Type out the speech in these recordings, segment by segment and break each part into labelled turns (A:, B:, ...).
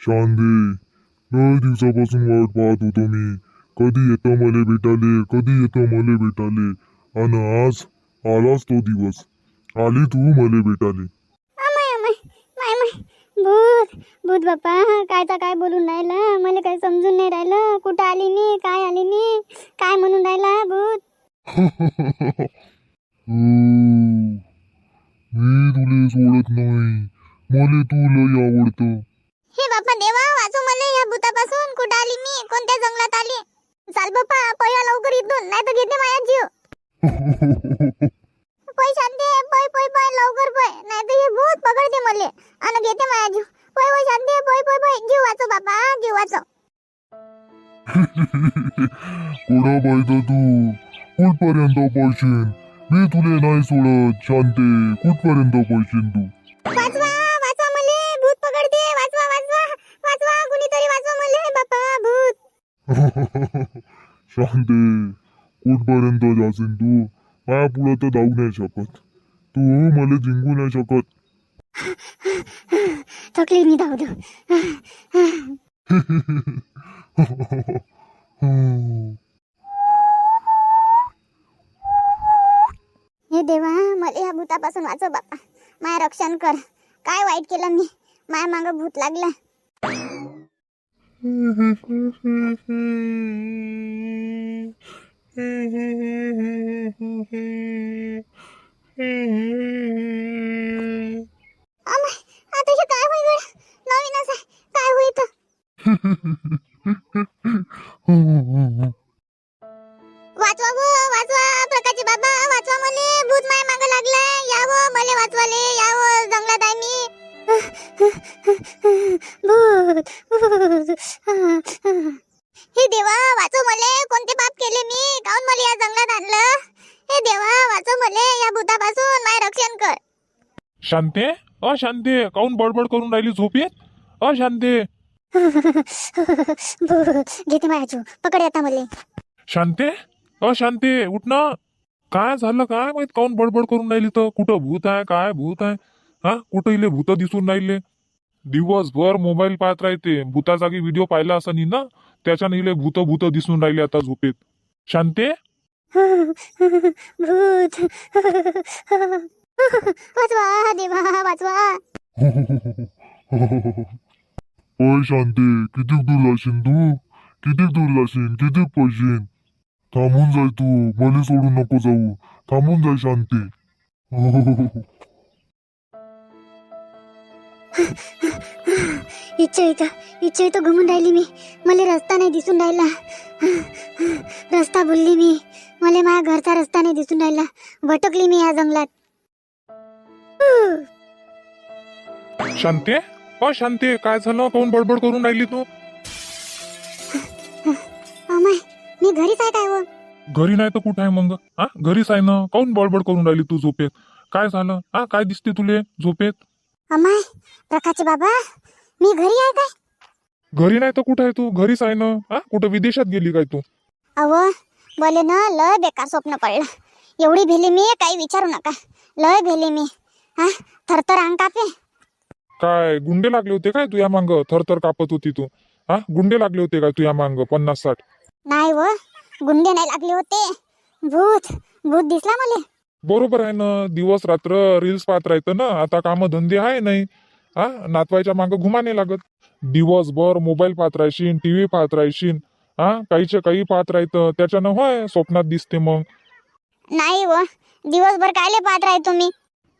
A: शांती लय दिवसापासून वाट पाहत होतो मी. कधी येतं मले भेटाले कधी येतं मले भेटाले. आणि आज आलाच तो दिवस. आली तू मले भेटाले.
B: भूत भूत बाप्पा कायचा काय बोलून राहिला. मला काही समजून नाही राहिलं. कुठं आली मी काय आली मी काय म्हणून राहिला भूत
A: हं, मी तुले सोडत नाही मले तू लय आवडतं.
B: हे बाप्पा देवा वाचू मला या भूतापासून. कुठं आली मी? कोणत्या जंगलात आली? चाल बाप्पा पया लवकर इथून नाही तर घेते माझ्या जीव. पै शांती पै पै पै लवकर पै नाही तर हे भूत पकडते मले आणि घेते माझ्या जीव. पै पै शांती पै पै पै जीव वाचव बाप्पा जीव वाचव.
A: कोणा पाहिजे तू? कुठपर्यंत पैशीन मी तुले नाही सोडत शांते. कुठपर्यंत पैशीन तू? शांते कुठपर्यंत जाशील तू? माझ्या पुढं तर जाऊ नाही शकत. तू मला जिंकू नाही शकत.
B: थकली मी धाव
A: हे
B: देवा मला या भूतापासून वाचव बाप्पा. माय रक्षण कर. काय वाईट केलं मी? माया मागं भूत लागला. काय होईल गड्या? नवीनच आहे काय होईल तर
C: शांते अ शांते काऊन बडबड करून राहिली झोपेत अ शांते
B: घेते माझ्या पकड येता मले.
C: शांते अ शांते उठ ना. काय झालं? काय माहीत? काऊन बडबड करून राहिली तर? कुठं भूत आहे? काय भूत आहे? हा? कुठं इले भूत दिसून राहिले? दिवसभर मोबाईल पाहत राहते. भूता जागी व्हिडिओ पाहिला असं नी ना? त्याच्याने इले भूत भूत दिसून राहिले आता झोपेत. शांते
B: भूत. वाचवा देवा वाचवा.
A: ओय शांते किती दूर जाशील तू? किती दूर जाशील? किती पैशीन थांबून जाय तू मला सोडून नको जाऊ. थांबून जाय शांते.
B: इच्छा इथं इच्छा इथं घुमून राहिली मी. मला रस्ता नाही दिसून राहिला. रस्ता भुलली मी. मला माझ्या घरचा रस्ता नाही दिसून राहिला. भटकली मी या जंगलात.
C: शांते? अ शांते काय झालं? काऊन बडबड करून राहिली तू?
B: अमाय मी घरीच आहे काय व?
C: घरी नाही तर कुठं आहे मग? हा? घरीच आहे ना? काऊन बडबड करून राहिली तू झोपेत? काय झालं? हा काय दिसते तुले झोपेत?
B: अमाय प्रकाशचे बाबा मी घरी आहे काय?
C: घरी नाही तर कुठं आहे तू? घरीच आहे ना? हा? कुठं विदेशात गेली काय तू?
B: अव बोले ना लय बेकार स्वप्न पडलं. एवढी भेली मी काही विचारू नका. लय भेली मी. हा? थरथर अंग कापे.
C: काय गुंडे लागले होते काय तुया मांग? थरथर कापत होती तू. हा गुंडे लागले होते काय तुया मांग? पन्नास साठ.
B: नाही व गुंडे नाही लागले होते. भूत भूत दिसला मला.
C: बरोबर आहे ना दिवस रात्र रील्स पाहत राहतं ना. आता काम धंदे आहे नाही. हा नातवायच्या मांग घुमा नाही लागत. दिवसभर मोबाईल पाहत राहशील टीव्ही पाहत राहशील हा काहीच्या काही पाहत राहतं. त्याच्यानं होय स्वप्नात दिसते मग.
B: नाही व दिवसभर कायले पाहत राहे तुम्ही?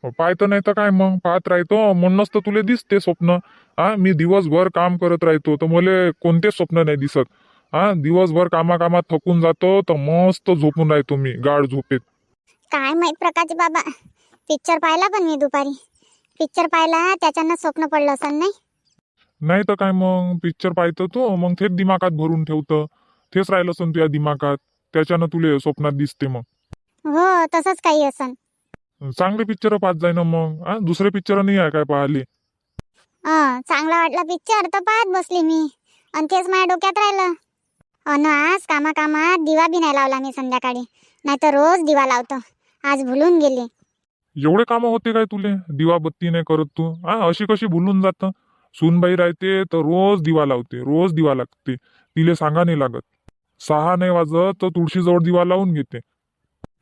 C: पाहतं नाही तर काय मग? पाहत राहतो. म्हणूनच तर तुले दिसते स्वप्न. हा मी दिवसभर काम करत राहतो. तर मला कोणतेच स्वप्न नाही दिसत. हा दिवसभर कामाकामात थकून जातो तर मस्त झोपून राहतो मी गाढ झोपेत.
B: काय माहीत प्रकाश बाबा? पिक्चर पाहिला पण मी दुपारी. पिक्चर पाहिला त्याच्यानं स्वप्न पडलं असं नाही?
C: नाही तर काय मग? पिक्चर पाहतो तो मग तेच दिमागात भरून ठेवतं. तेच राहिलं असन तुझ्या दिमागात. त्याच्यानं तुले स्वप्नात दिसते मग.
B: हो तसंच काही असन.
C: चांगले पिक्चर पाहत जाय ना मग. हा दुसरे पिक्चर नाही आहे काय पाहिले?
B: हं चांगला वाटला पिक्चर तर पाहत बसली मी. आणि तेच माझ्या डोक्यात राहिलं. अन आज कामाकामात दिवा बी नाही लावला मी संध्याकाळी. नाही तर रोज दिवा लावतो. आज भुलून गेली.
C: एवढे कामं होते काय तुले? दिवा बत्ती नाही करत तू. हा अशी कशी भुलून जातं? सूनबाई राहते तर रोज दिवा लावते रोज दिवा लागते. तिले सांगा नाही लागत. सहा नाही वाजत तर तुळशीजवळ दिवा लावून घेते.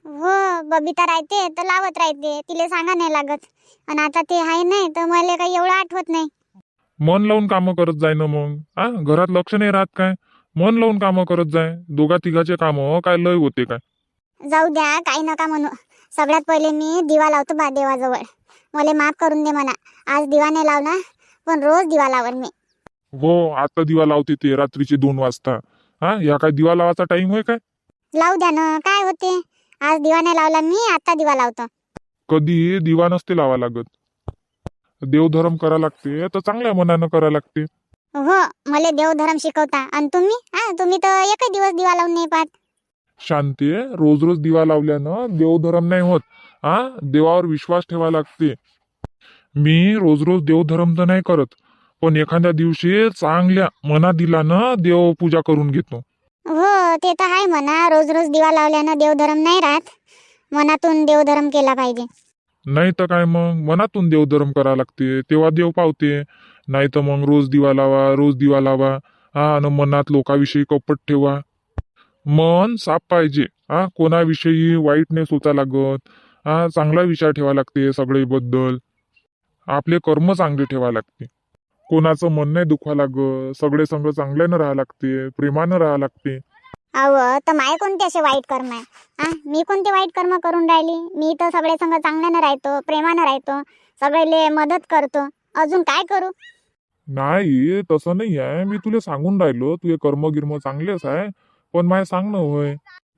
B: हो बबिता राहते तर लावत राहते. तिला सांगा नाही लागत. आणि आता ते आहे नाही तर मला काही एवढं आठवत नाही.
C: मन लावून कामं करत जाय ना मग. हा घरात लक्ष नाही राहत काय? मन लावून कामं करत जाय. दोघा तिघाचे कामं काय लय होते काय?
B: जाऊ द्या काही नका म्हणू. सगळ्यात पहिले मी दिवा लावतो बा देवाजवळ. मला माफ करून दे म्हणा. आज दिवा नाही लावला पण रोज दिवा लावल मी.
C: हो आता दिवा लावते ते रात्रीचे दोन वाजता. हा या काय दिवा लावायचा टाइम होय काय?
B: लावू द्या ना काय होते? आज दिवा नाही लावला मी आता दिवा लावतो.
C: कधी दिवा नसते लावा लागत. देवधर्म करा लागते तर चांगल्या मनानं करा लागते.
B: हो मला देवधर्म शिकवता. आणि तुम्ही? हा तुम्ही तर एकही दिवस दिवा लावून नाही पाहत.
C: शांती रोज रोज दिवा लावल्यानं देवधर्म नाही होत. हा देवावर विश्वास ठेवा लागते. मी रोज रोज देवधर्म तर नाही करत पण एखाद्या दिवशी चांगल्या मना दिलानं देव पूजा करून घेतो.
B: हो ते तर आहे म्हणा. रोज रोज दिवा लावल्यानं देवधर्म नाही राहत. मनातून देवधर्म केला पाहिजे.
C: नाही तर काय मग? मनातून देवधर्म करावं लागते. तेव्हा देव पावते. नाही तर मग रोज दिवा लावा रोज दिवा लावा. हा आणि मनात लोकाविषयी कपट ठेवा. मन साफ पाहिजे. हा कोणाविषयी वाईट नाही लागत. हा चांगला विचार ठेवा लागते सगळेबद्दल. आपले कर्म चांगले ठेवा लागते. कोणाचं मन नाही दुखवा लागत सगळे संग चांगल्यानं राहा लागते प्रेमानं राहा लागते.
B: अव तर माय कोणते असे वाईट कर्म आहे? हा? मी कोणते वाईट कर्म करून राहिली? मी तर सगळे संग चांगल्यानं राहतो प्रेमानं राहतो सगळेले मदत करतो. अजून काय करू?
C: नाही तसं नाही आहे. मी तुला सांगून राहिलो तुझे कर्म गिर्म चांगलेच आहे. पण माय सांग ना होय.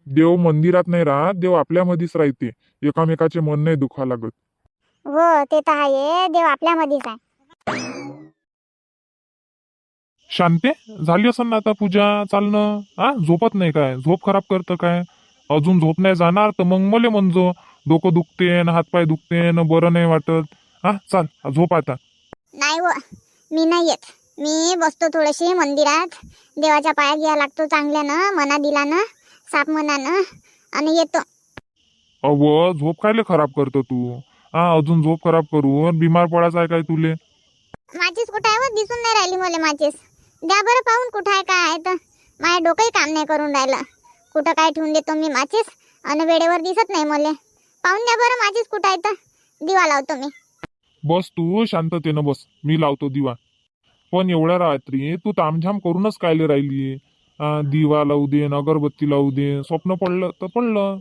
C: देव मंदिरात नाही राहत देव आपल्यामध्येच राहते. एकामेकाचे मन नाही दुखा लागत.
B: हो ते तर आहे. देव आपल्यामध्येच आहे.
C: शांते? झाली असं ना आता पूजा चालणं? हा झोपत नाही काय? झोप खराब करतं काय? अजून झोप नाही जाणार तर मग मले म्हणजो डोकं दुखते न हातपाय दुखते न बरं नाही वाटत. हा चाल झोप आता.
B: नाही व मी नाही येत. मी बसतो थोडीशी मंदिरात. देवाच्या पाया घ्या लागतो चांगल्यानं मना दिलानं साफ मनानं आणि येतो.
C: अव झोप कायले खराब करतो तू? हा अजून झोप खराब करून बिमार पडायचं आहे काय तुले?
B: माचीस कुठं आहे व? दिसून नाही राहिली मला माचीस. द्या बरं पाहून कुठं आहे काय आहे तर. माझ्या डोकंही काम नाही करून राहिलं. कुठं काय ठेवून देतो मी माचीस? आणि वेळेवर दिसत नाही मला. पाहून द्या बरं माझीच कुठं आहे तर. दिवा लावतो मी.
C: बस तू शांततेनं बस. मी लावतो दिवा. पण एवढ्या रात्री तू तामझाम करूनच कायले राहिली? दिवा लावू दे न अगरबत्ती लावू दे. स्वप्न पडलं तर पडलं.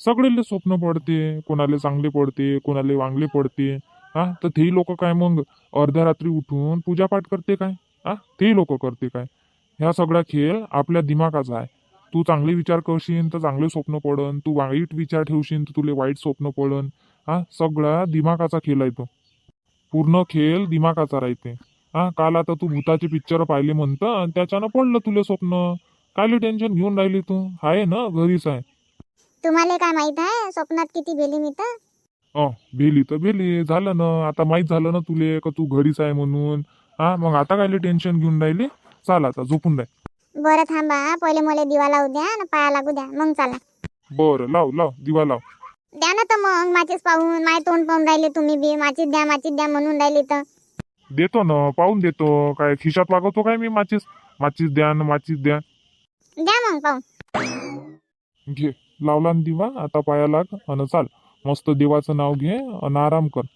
C: सगळेले स्वप्न पडते. कोणाले चांगले पडते कोणाले वांगले पडते. हा तर तेही लोक काय मग? अर्ध्या रात्री उठून पूजापाठ करते काय? हा तेही लोक करते काय? ह्या सगळा खेळ आपल्या दिमागाचा आहे. तू चांगले विचार करशील तर चांगले स्वप्न पडन. तू वाईट विचार ठेवशील तर तुले वाईट स्वप्न पडन. हा सगळा दिमागाचा खेळ आहे तो. पूर्ण खेळ दिमागाचा राहते. हा काल आता तू भूताचे पिक्चर पाहिले म्हणतं आणि त्याच्यानं पडलं तुले स्वप्न. कायले टेन्शन घेऊन राहिली तू? आहे ना घरीच आहे.
B: तुम्हाला काय माहीत आहे? स्वप्नात किती भेली मी तर?
C: अ भेली तर भेली. झालं ना. आता माहीत झालं ना तुले का तू घरीच आहे म्हणून? हा मग आता कायले टेन्शन घेऊन राहिली? चाल आता झोपून राह.
B: बरं थांबा पहिले मला दिवा लावू द्या आणि पाया लागू द्या. मग चला.
C: बरं लाव लाव दिवा लाव.
B: द्या ना तर मग. माचीस पाहून माय तोंड पाहून राहिले तुम्ही बी. माचीस द्या माचीस द्या म्हणून राहिली तर.
C: देतो ना पाहून देतो. काय खिशात वागवतो काय मी माचीस? माचीस द्या न माचीस द्या.
B: द्या मग पाहून.
C: घे लावला न दिवा. आता पाया लाग अन चाल. मस्त देवाचं नाव घे अन आराम कर.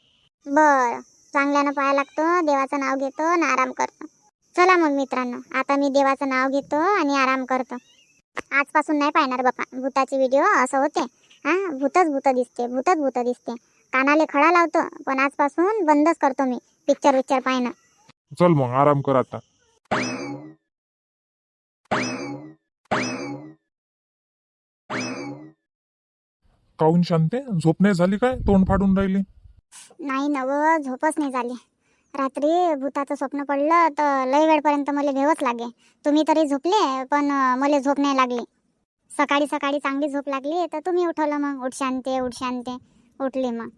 B: बर. चांगल्यानं पाया लागतो देवाचं नाव घेतो आणि आराम करतो. चला मग मित्रांनो आता मी देवाचं नाव घेतो आणि आराम करतो. आजपासून नाही पाहणार बापा भूताचे व्हिडिओ असं होते. हा भूतच भूत दिसते भूतच भूत दिसते. कानाले खडा लावतो पण आजपासून बंदच करतो मी पिक्चर विक्चर पाहणं.
C: चल मग आराम कर आता. काऊन शांते? झोप नाही झाली काय? तोंड फाडून राहिली.
B: नाही नव झोपच नाही झाली. रात्री भूताचं स्वप्न पडलं तर लय वेळपर्यंत मला भेवच लागे. तुम्ही तरी झोपले पण मला झोप नाही लागली. सकाळी सकाळी चांगली झोप लागली तर तुम्ही उठवलं मग. उठ शांते उठ शांते. उठली मग.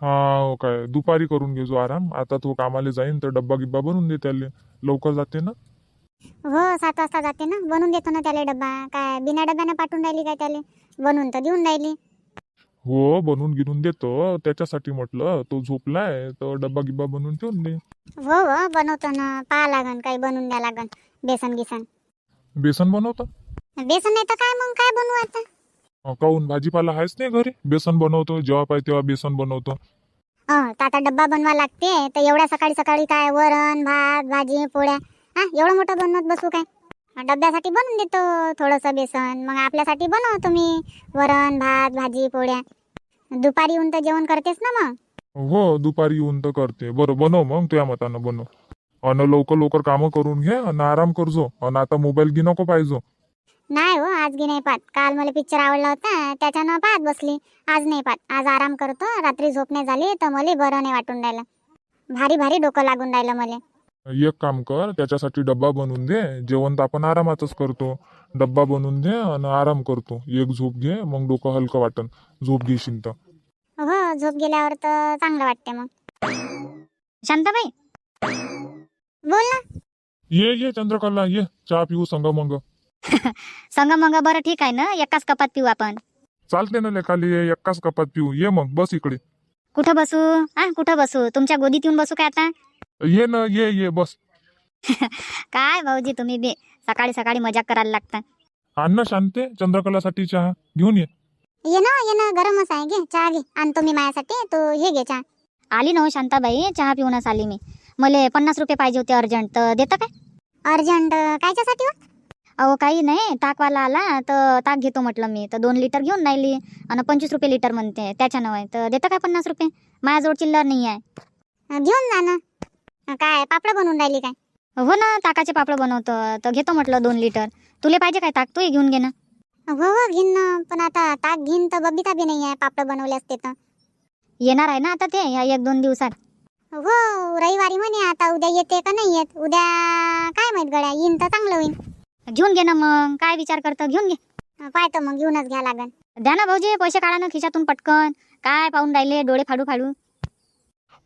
C: हा हो काय. दुपारी करून घे जो आराम. आता तो कामाला जाईन तर डब्बा गिब्बा बनवून दे त्याले. लवकर जाते ना?
B: हो सात वाजता जाते ना. बनवून देतो ना त्याला डब्बा. काय बिना डब्यानं पाठवून राहिली काय त्याला? बनवून तर देऊन राहिली.
C: हो बनवून गिरून देतो. त्याच्यासाठी म्हटलं तो झोपलाय तर डब्बा गिब्बा बनवून ठेवून दे.
B: हो हो बनवतो ना पाहा लागन काही बनवून द्या लागन. बेसन गिसन.
C: बेसन बनवतं?
B: बेसन नाही तर काय मग काय बनवू आता?
C: अं, काहून? भाजीपाला आहेच नाही घरी? बेसन बनवतो जेव्हा पाहिजे तेव्हा बेसन बनवतो.
B: तर आता डब्बा बनवा लागते तर एवढ्या सकाळी सकाळी काय वरण भात भाजी पोळ्या? हा एवढं मोठं बनवत बसू काय? डब्यासाठी बनवून देतो थोडंसं बेसन. मग आपल्यासाठी बनवतो मी वरण भात भाजी पोळ्या. दुपारी येऊन तर जेवण करतेस ना मग?
C: हो दुपारी येऊन तर करते. बरं बनव मग तुझ्या मतानं बनव. अन लवकर लवकर कामं करून घे आणि आराम करजो आणि आता मोबाईल घे नको पाहिजो
B: नाही हो आज गी नाही पाहत. काल मला पिक्चर आवडला होता. त्याच्यानं पाहत बसली. आज नाही पाहत. आज आराम करतो. रात्री झोप नाही झाली तर मला बरं नाही वाटून राहिलं. भारी भारी डोकं लागून राहिलं मला.
C: एक काम कर त्याच्यासाठी डब्बा बनवून दे जेवण तर आपण आरामातच करतो. डब्बा बनवून दे आणि आराम करतो. एक झोप घे मग डोकं हलकं वाटन. झोप घेशील तर.
B: हो झोप गेल्यावर तर चांगलं वाटते मग. शांताबाई? बोल ना.
C: ये ये चंद्रकला ये. चहा पिऊ संग मग.
D: संग मग बरं ठीक आहे ना? एकाच कपात पिऊ आपण.
C: चालते ना लेखाली ये एकाच कपात पिऊ. ये मग बस इकडे.
D: कुठं बसू? हा कुठं बसू? तुमच्या गोदीत येऊन बसू काय आता?
C: ये ना ये ये बस.
D: काय भाऊजी तुम्ही बे सकाळी सकाळी मजाक करायला लागता.
C: आण ना शांते चंद्रकलासाठी चहा. घेऊन ये.
B: ये ना ये ना गरमच आहे. घे चहा घे. आणतो मी माझ्यासाठी तू हे घे चहा.
D: आली ना हो शांताबाई चहा पिऊनच आली मी. मला पन्नास रुपये पाहिजे होते अर्जंट. तर देतं काय?
B: अर्जंट कायच्यासाठी हो?
D: अहो काही नाही. ताकवाला आला तर ताक घेतो म्हटलं मी. तर दोन लिटर घेऊन राहिली. आणि पंचवीस रुपये लिटर म्हणते. त्याच्यानं आहे तर देतं काय पन्नास रुपये? माझ्याजवळ चिल्लर नाही आहे
B: घेऊन जा ना. काय पापड बनवून राहिली काय?
D: हो ना ताकाचे पापड बनवतो. तर घेतो म्हटलं दोन लिटर. तुला पाहिजे काय ताक? तूही घेऊन घे ना.
B: हो हो घेईन ना. पण आता ताक घेईन तर बबिता बी नाही आहे पापड बनवले असते तर.
D: येणार आहे ना आता ते या एक दोन दिवसात?
B: हो रविवारी म्हणे आता उद्या येते का नाही येत? उद्या काय माहीत गड्या येईन तर चांगलं होईल
D: घेऊन घे ना मग. काय विचार करतं घेऊन घे.
B: पाहतो मग घेऊनच घ्या लागन.
D: द्या ना भाऊजी पैसे काढा ना खिशातून पटकन. काय पाहून राहिले डोळे फाडू फाडू.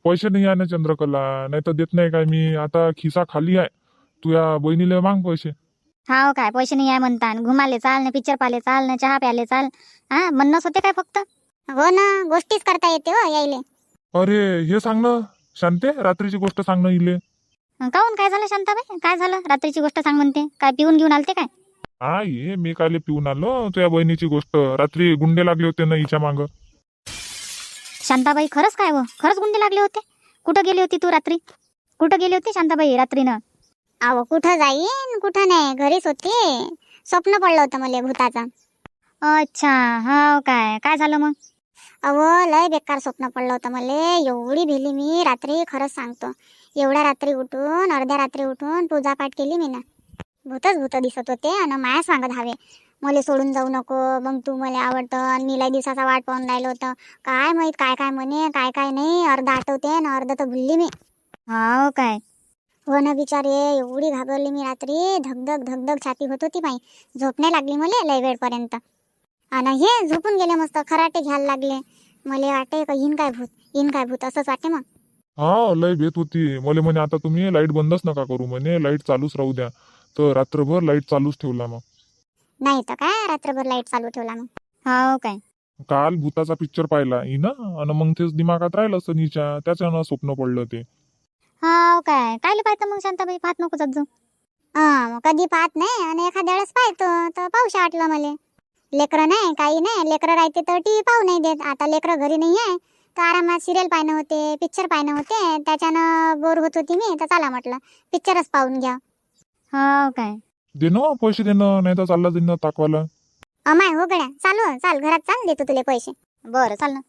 C: पैसे नाही आहे ना चंद्रकला नाही तर देत नाही काय. मी आता खिसा खाली आहे. तुझ्या बहिणीला माग पैसे.
D: हाव काय पैसे नाही आहे म्हणता घुमाले चाल ना पिक्चर पाले चाल ना चहा प्याले चाल. हा म्हणणंच होते काय फक्त?
B: हो ना गोष्टीच करता येते हो यायले.
C: अरे हे सांग ना शांते रात्रीची गोष्ट सांग ना इले.
D: काहून? काय झालं शांताबाई? काय झालं? रात्रीची गोष्ट सांग म्हणते. काय पिऊन घेऊन आलते काय?
C: हा ये मी काले पिऊन आलो. तुझ्या बहिणीची गोष्ट. रात्री गुंडे लागले होते ना हिच्या माग.
D: शांताबाई खरंच काय व खरंच गुंडे लागले होते? कुठं गेली होती तू रात्री? कुठं गेली होती शांताबाई रात्रीनं?
B: अहो कुठं जाईन? कुठं नाही? घरीच होते. स्वप्न पडलं होतं मला भूताचं.
D: अच्छा हाव काय? काय झालं मग?
B: अहो लय बेकार स्वप्न पडलं होतं मला. एवढी भिली मी. रात्री खरंच सांगतो. एवढ्या रात्री उठून अर्ध्या रात्री उठून पूजापाठ केली मी ना. भूतच भूत दिसत होते आणि माया सांगत हवे मला सोडून जाऊ नको मग तू मला आवडतं आणि मी लय दिवसाचा वाट पाहून राहिलो होतं. काय माहीत काय काय म्हणे काय काय नाही अर्ध आठवते ना अर्ध तर भुलली मी.
D: हाव काय?
B: हो ना बिचारे एवढी घाबरली मी रात्री धगधग धगधग छाती होत होती बाई. झोप नाही लागली मला लय वेळपर्यंत. आणि हे झोपून गेले मस्त खराटे घ्यायला लागले. मला वाटे का इन काय भूत इन काय भूत असंच वाटते मग.
C: हा लय भेट होती. मला म्हणे आता तुम्ही लाइट बंदच नका करू म्हणे लाइट चालूच राहू द्या. तर रात्रभर लाइट चालूच ठेवला मग.
B: नाही तर काय रात्रभर लाइट चालू ठेवला मग.
D: हाव काय.
C: काल भूताचा पिक्चर पाहिला हिनं आणि मग तेच दिमागात राहिलं असं नीच्या त्याच्यानं स्वप्न पडलं ते.
D: हाव काय. कायले पाहतं मग शांताबाई? पाहत नको जात जाऊ.
B: हा मग कधी पाहत नाही आणि एखाद्या वेळेस पाहतो तर पाहूशा वाटलं मला. लेकरं नाही काही नाही लेकरं राहते तर टी व्ही पाहू नाही देत. आता लेकरं घरी नाही आहे तर आरामात सिरियल पाहणं होते पिक्चर पाहणं होते त्याच्यानं बोर होत होती मी तर चला म्हटलं पिक्चरच पाहून घ्या.
D: हाव काय.
C: दे ना पैसे देणं नाही तर चालला देणं ताकवाला.
B: अमाय हो गड्या. चालू चाल घरात चाल देतो तुले पैसे.
D: बरं चाल ना.